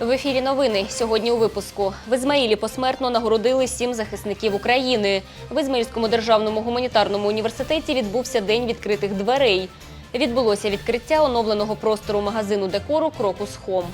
В ефірі новини сьогодні у випуску в Ізмаїлі посмертно нагородили сім захисників України. В Ізмаїльському державному гуманітарному університеті відбувся день відкритих дверей. Відбулося відкриття оновленого простору магазину декору Крокус Хом.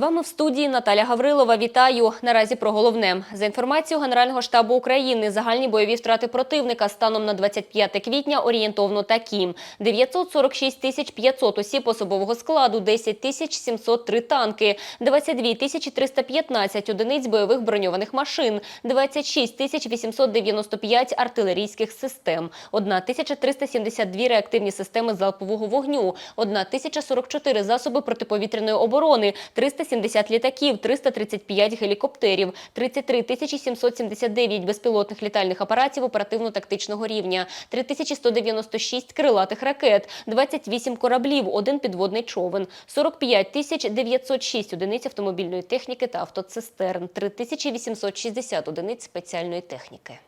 Вами в студії Наталя Гаврилова. Вітаю. Наразі про головне. За інформацією Генерального штабу України, загальні бойові втрати противника станом на 25 квітня орієнтовно такі: 946 тисяч 500 осіб особового складу, 10 тисяч 703 танки, 22 тисячі 315 одиниць бойових броньованих машин, 26 тисяч 895 артилерійських систем, 1 тисяча 372 реактивні системи залпового вогню, 1 тисяча 44 засоби протиповітряної оборони, 370 літаків, 335 гелікоптерів, 33 тисячі 779 безпілотних літальних апаратів оперативно-тактичного рівня, 3196 крилатих ракет, 28 кораблів, один підводний човен, 45 тисяч 906 одиниць автомобільної техніки та автоцистерн, 3860 одиниць спеціальної техніки.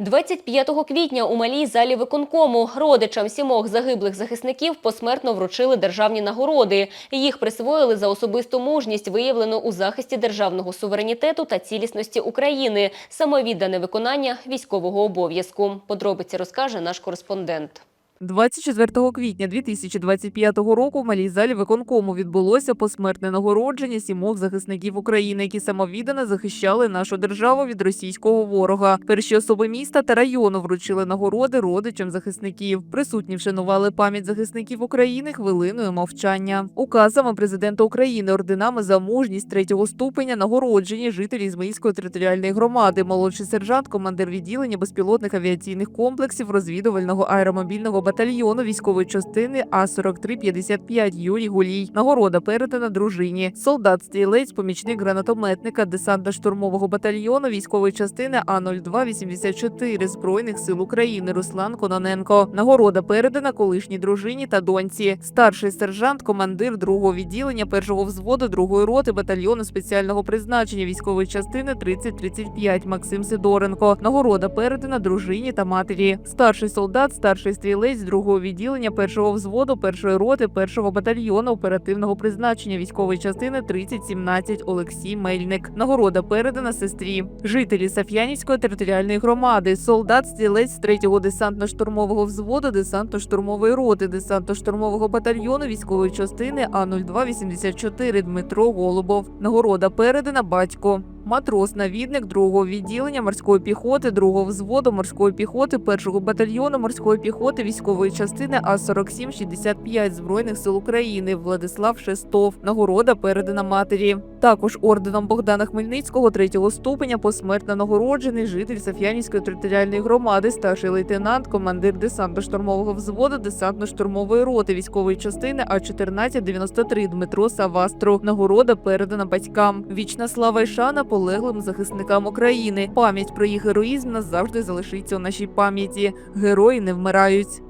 25 квітня у малій залі виконкому родичам сімох загиблих захисників посмертно вручили державні нагороди. Їх присвоїли за особисту мужність, виявлену у захисті державного суверенітету та цілісності України, самовіддане виконання військового обов'язку. Подробиці розкаже наш кореспондент. 24 квітня 2025 року в малій залі виконкому відбулося посмертне нагородження сімох захисників України, які самовіддано захищали нашу державу від російського ворога. Перші особи міста та району вручили нагороди родичам захисників. Присутні вшанували пам'ять захисників України хвилиною мовчання. Указами президента України орденами за мужність третього ступеня нагороджені жителі Ізмаїльської територіальної громади, молодший сержант, командир відділення безпілотних авіаційних комплексів розвідувального аеромобільного батальйону військової частини А 4355 Юрій Гулій. Нагорода передана дружині. Солдат стрілець, помічник гранатометника десантно-штурмового батальйону військової частини А 0284 збройних сил України Руслан Кононенко. Нагорода передана колишній дружині та доньці. Старший сержант, командир другого відділення першого взводу другої роти батальйону спеціального призначення військової частини 3035 Максим Сидоренко. Нагорода передана дружині та матері. Старший солдат, старший стрілець другого відділення першого взводу першої роти першого батальйону оперативного призначення військової частини 3017 Олексій Мельник. Нагорода передана сестрі. Жителі Саф'янівської територіальної громади. Солдат стрілець 3-го десантно-штурмового взводу десантно-штурмової роти десантно-штурмового батальйону військової частини А 0284 Дмитро Голубов. Нагорода передана батько. Матрос, навідник другого відділення морської піхоти, другого взводу морської піхоти, першого батальйону морської піхоти військової частини А 4765 збройних сил України Владислав Шестов. Нагорода передана матері. Також орденом Богдана Хмельницького третього ступеня посмертно нагороджений житель Саф'янівської територіальної громади, старший лейтенант, командир десантно-штурмового взводу десантно-штурмової роти військової частини А 1493 Дмитро Савастру. Нагорода передана батькам. Вічна слава і шана полеглим захисникам України. Пам'ять про їх героїзм назавжди залишиться у нашій пам'яті. Герої не вмирають.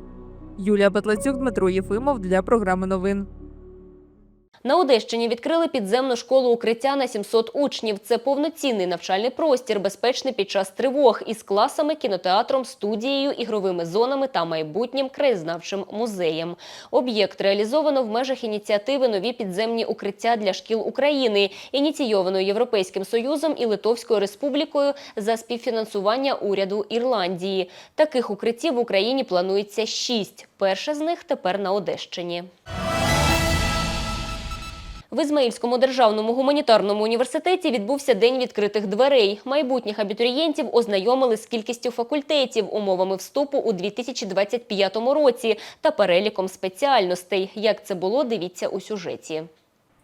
Юлія Батлацюк, Дмитро Єфимов для програми новин. На Одещині відкрили підземну школу укриття на 700 учнів. Це повноцінний навчальний простір, безпечний під час тривог із класами, кінотеатром, студією, ігровими зонами та майбутнім краєзнавчим музеєм. Об'єкт реалізовано в межах ініціативи Нові підземні укриття для шкіл України, ініційованої Європейським Союзом і Литовською Республікою за співфінансування уряду Ірландії. Таких укриттів в Україні планується шість. Перше з них тепер на Одещині. В Ізмаїльському державному гуманітарному університеті відбувся день відкритих дверей. Майбутніх абітурієнтів ознайомили з кількістю факультетів, умовами вступу у 2025 році та переліком спеціальностей. Як це було, дивіться у сюжеті.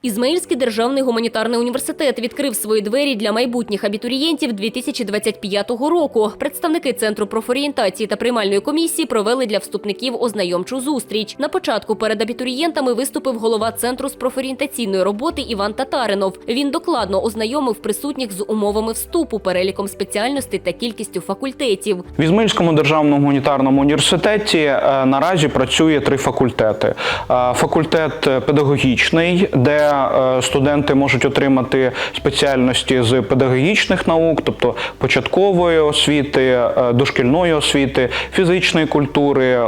Ізмаїльський державний гуманітарний університет відкрив свої двері для майбутніх абітурієнтів 2025 року. Представники центру профорієнтації та приймальної комісії провели для вступників ознайомчу зустріч. На початку перед абітурієнтами виступив голова центру з профорієнтаційної роботи Іван Татаринов. Він докладно ознайомив присутніх з умовами вступу, переліком спеціальностей та кількістю факультетів. В Ізмаїльському державному гуманітарному університеті е, наразі працює три факультети: Е, факультет педагогічний, де е, студенти можуть отримати спеціальності з педагогічних наук, тобто початкової освіти, е, дошкільної освіти, фізичної культури, е,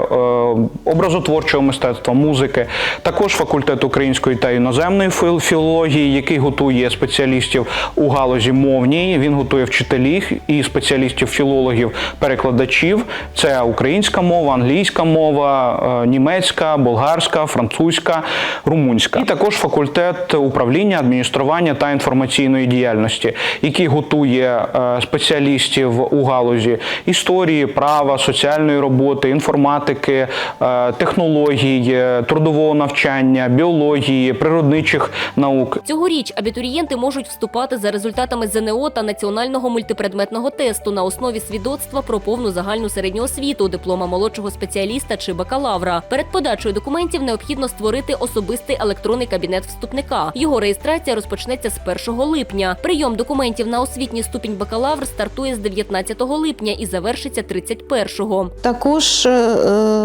образотворчого мистецтва, музики. Також факультет української та іноземної філології, який готує спеціалістів у галузі мовній. Він готує вчителів і спеціалістів філологів, перекладачів. Це українська мова, англійська мова, німецька, болгарська, французька, румунська. І також факультет управління, адміністрування та інформаційної діяльності, який готує е, спеціалістів у галузі історії, права, соціальної роботи, інформатики, е, технологій, е, трудового навчання, біології, природничих наук. Цьогоріч абітурієнти можуть вступати за результатами ЗНО та національного мультипредметного тесту на основі свідоцтва про повну загальну середню освіту, диплома молодшого спеціаліста чи бакалавра. Перед подачею документів необхідно створити особистий електронний кабінет вступника. Його реєстрація розпочнеться з 1 липня. Прийом документів на освітній ступінь бакалавр стартує з 19 липня і завершиться 31-го. Також е,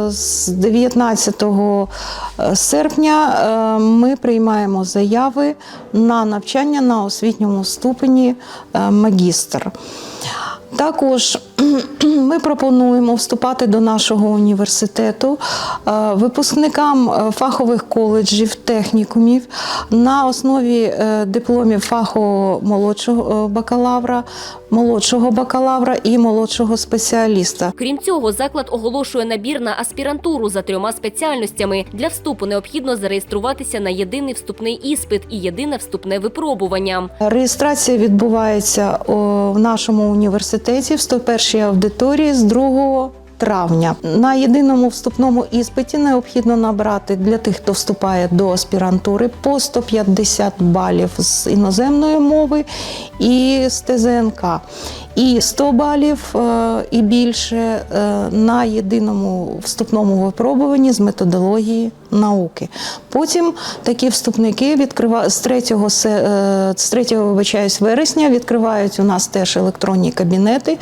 з 19 серпня е, ми приймаємо заяви на навчання на освітньому ступені е, магістр. Також ми пропонуємо вступати до нашого університету е, випускникам е, фахових коледжів, технікумів на основі е, дипломів фахового молодшого бакалавра, молодшого бакалавра і молодшого спеціаліста. Крім цього, заклад оголошує набір на аспірантуру за трьома спеціальностями. Для вступу необхідно зареєструватися на єдиний вступний іспит і єдине вступне випробування. Реєстрація відбувається в нашому університеті в 101-й аудиторії з 2 травня. На єдиному вступному іспиті необхідно набрати для тих, хто вступає до аспірантури, по 150 балів з іноземної мови і з ТЗНК. І 100 балів е, і більше е, на єдиному вступному випробуванні з методології науки. Потім такі вступники відкрива... з 3, се- е, з 3 вибачаюсь, вересня відкривають у нас теж електронні кабінети,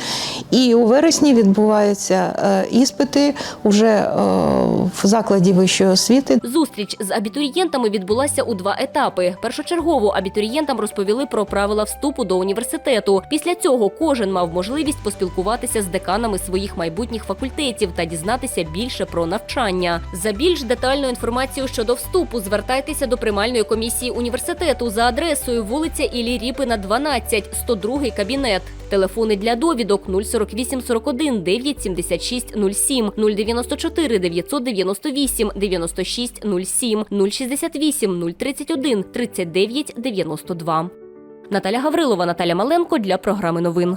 і у вересні відбуваються іспити вже е, в закладі вищої освіти. Зустріч з абітурієнтами відбулася у два етапи. Першочергово абітурієнтам розповіли про правила вступу до університету. Після цього кожен мав можливість поспілкуватися з деканами своїх майбутніх факультетів та дізнатися більше про навчання. За більш детальну інформацію щодо вступу звертайтеся до приймальної комісії університету за адресою вулиця Іллі Ріпина, 12, 102 кабінет. Телефони для довідок 048 41 976 07, 094 998 96 07, 068 031 39 92. Наталя Гаврилова, Наталя Маленко для програми новин.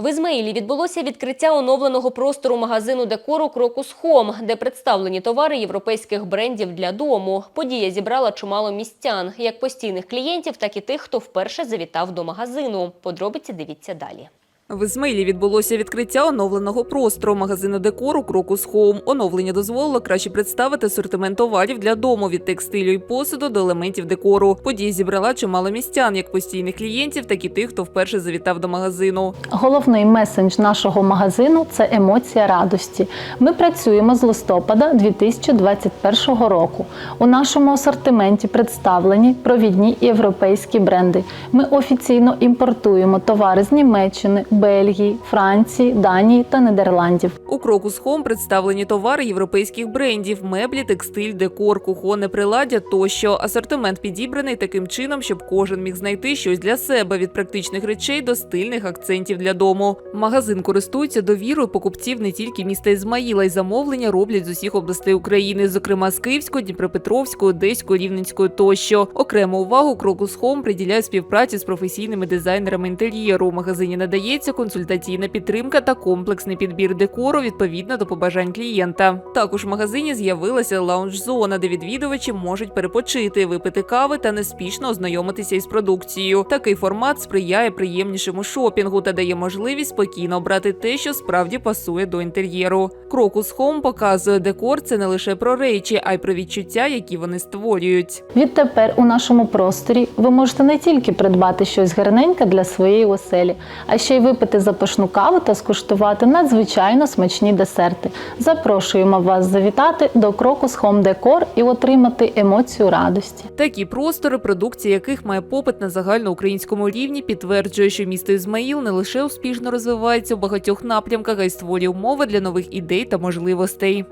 В Ізмаїлі відбулося відкриття оновленого простору магазину декору Крокус Хом, де представлені товари європейських брендів для дому. Подія зібрала чимало містян, як постійних клієнтів, так і тих, хто вперше завітав до магазину. Подробиці дивіться далі. В Ізмаїлі відбулося відкриття оновленого простору магазину декору Крокус Хоум. Оновлення дозволило краще представити асортимент товарів для дому від текстилю і посуду до елементів декору. Подія зібрала чимало містян, як постійних клієнтів, так і тих, хто вперше завітав до магазину. Головний месендж нашого магазину це емоція радості. Ми працюємо з листопада 2021 року. У нашому асортименті представлені провідні європейські бренди. Ми офіційно імпортуємо товари з Німеччини, Бельгії, Франції, Данії та Нідерландів. У Крокус Хом представлені товари європейських брендів: меблі, текстиль, декор, кухонне приладдя тощо. Асортимент підібраний таким чином, щоб кожен міг знайти щось для себе від практичних речей до стильних акцентів для дому. Магазин користується довірою покупців не тільки міста Ізмаїла, й замовлення роблять з усіх областей України, зокрема з Київської, Дніпропетровської, Одеської, Рівненської тощо. Окрему увагу Крокус Хом приділяє співпраці з професійними дизайнерами інтер'єру. У магазині надається надавалася консультаційна підтримка та комплексний підбір декору відповідно до побажань клієнта. Також в магазині з'явилася лаунж-зона, де відвідувачі можуть перепочити, випити кави та неспішно ознайомитися із продукцією. Такий формат сприяє приємнішому шопінгу та дає можливість спокійно обрати те, що справді пасує до інтер'єру. Крокус Home показує декор це не лише про речі, а й про відчуття, які вони створюють. Відтепер у нашому просторі ви можете не тільки придбати щось гарненьке для своєї оселі, а ще й випити запашну каву та скуштувати надзвичайно смачні десерти. Запрошуємо вас завітати до Крокус Home Decor і отримати емоцію радості. Такі простори, продукція яких має попит на загальноукраїнському рівні, підтверджує, що місто Ізмаїл не лише успішно розвивається у багатьох напрямках, а й створює умови для нових ідей та можливостей.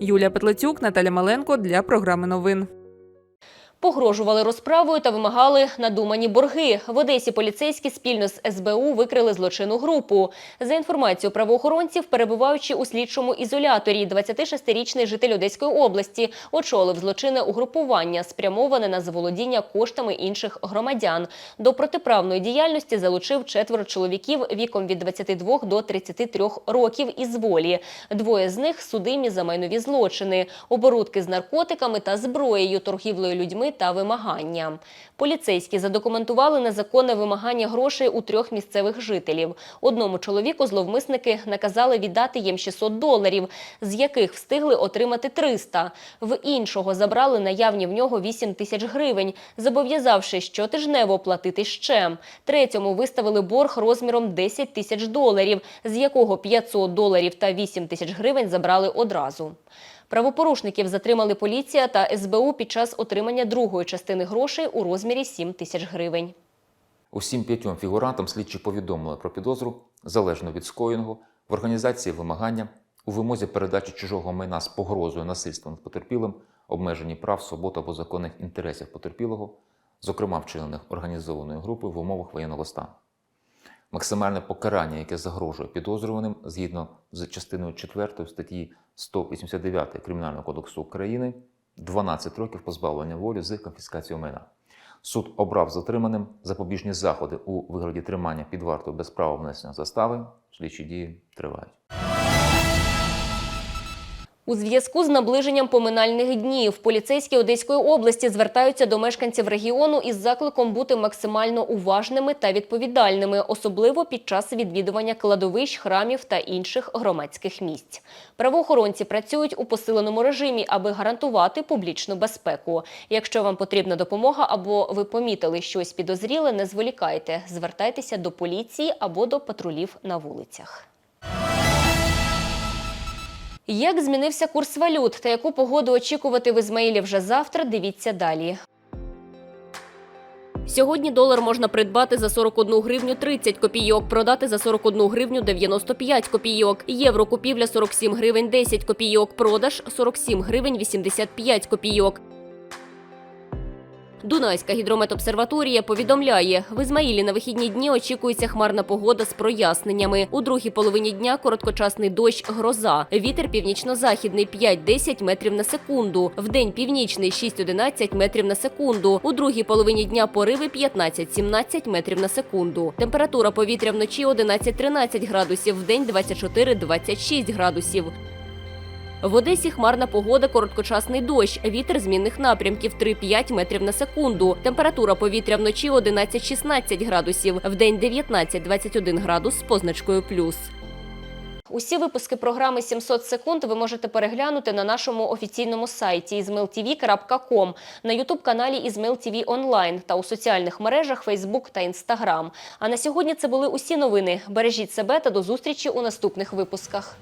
Юлія Петлацюк, Наталя Маленко для програми новин. Погрожували розправою та вимагали надумані борги. В Одесі поліцейські спільно з СБУ викрили злочинну групу. За інформацією правоохоронців, перебуваючи у слідчому ізоляторі, 26-річний житель Одеської області очолив злочинне угрупування, спрямоване на заволодіння коштами інших громадян. До протиправної діяльності залучив четверо чоловіків віком від 22 до 33 років із волі. Двоє з них судимі за майнові злочини, оборудки з наркотиками та зброєю, торгівлею людьми та вимаганням. Поліцейські задокументували незаконне вимагання грошей у трьох місцевих жителів. Одному чоловіку зловмисники наказали віддати їм 600 доларів, з яких встигли отримати 300. В іншого забрали наявні в нього 8 тисяч гривень, зобов'язавши щотижнево платити ще. Третьому виставили борг розміром 10 тисяч доларів, з якого 500 доларів та 8 тисяч гривень забрали одразу. Правопорушників затримали поліція та СБУ під час отримання другої частини грошей у розмірі 7 тисяч гривень. Усім п'ятьом фігурантам слідчі повідомили про підозру залежно від скоєного в організації вимагання, у вимозі передачі чужого майна з погрозою насильства над потерпілим, обмеженні прав, свобод або законних інтересів потерпілого, зокрема вчинених організованою групою в умовах воєнного стану. Максимальне покарання, яке загрожує підозрюваним згідно з частиною 4 статті 189 Кримінального кодексу України 12 років позбавлення волі з конфіскацією майна. Суд обрав затриманим запобіжні заходи у вигляді тримання під вартою без права внесення застави. Слідчі дії тривають. У зв'язку з наближенням поминальних днів поліцейські Одеської області звертаються до мешканців регіону із закликом бути максимально уважними та відповідальними, особливо під час відвідування кладовищ, храмів та інших громадських місць. Правоохоронці працюють у посиленому режимі, аби гарантувати публічну безпеку. Якщо вам потрібна допомога або ви помітили щось підозріле, не зволікайте, звертайтеся до поліції або до патрулів на вулицях. Як змінився курс валют та яку погоду очікувати в Ізмаїлі вже завтра, дивіться далі. Сьогодні долар можна придбати за 41 гривню 30 копійок, продати за 41 гривню 95 копійок. Євро купівля 47 гривень 10 копійок, продаж 47 гривень 85 копійок. Дунайська гідрометобсерваторія повідомляє, в Ізмаїлі на вихідні дні очікується хмарна погода з проясненнями. У другій половині дня короткочасний дощ, гроза. Вітер північно-західний 5-10 метрів на секунду. Вдень північний 6-11 метрів на секунду. У другій половині дня пориви 15-17 метрів на секунду. Температура повітря вночі 11-13 градусів, вдень 24-26 градусів. В Одесі хмарна погода, короткочасний дощ, вітер змінних напрямків 3-5 метрів на секунду. Температура повітря вночі 11-16 градусів, вдень 19-21 градус з позначкою плюс. Усі випуски програми «700 секунд ви можете переглянути на нашому офіційному сайті izmailtv.com, на ютуб-каналі Ізмейл онлайн та у соціальних мережах Facebook та Instagram. А на сьогодні це були усі новини. Бережіть себе та до зустрічі у наступних випусках.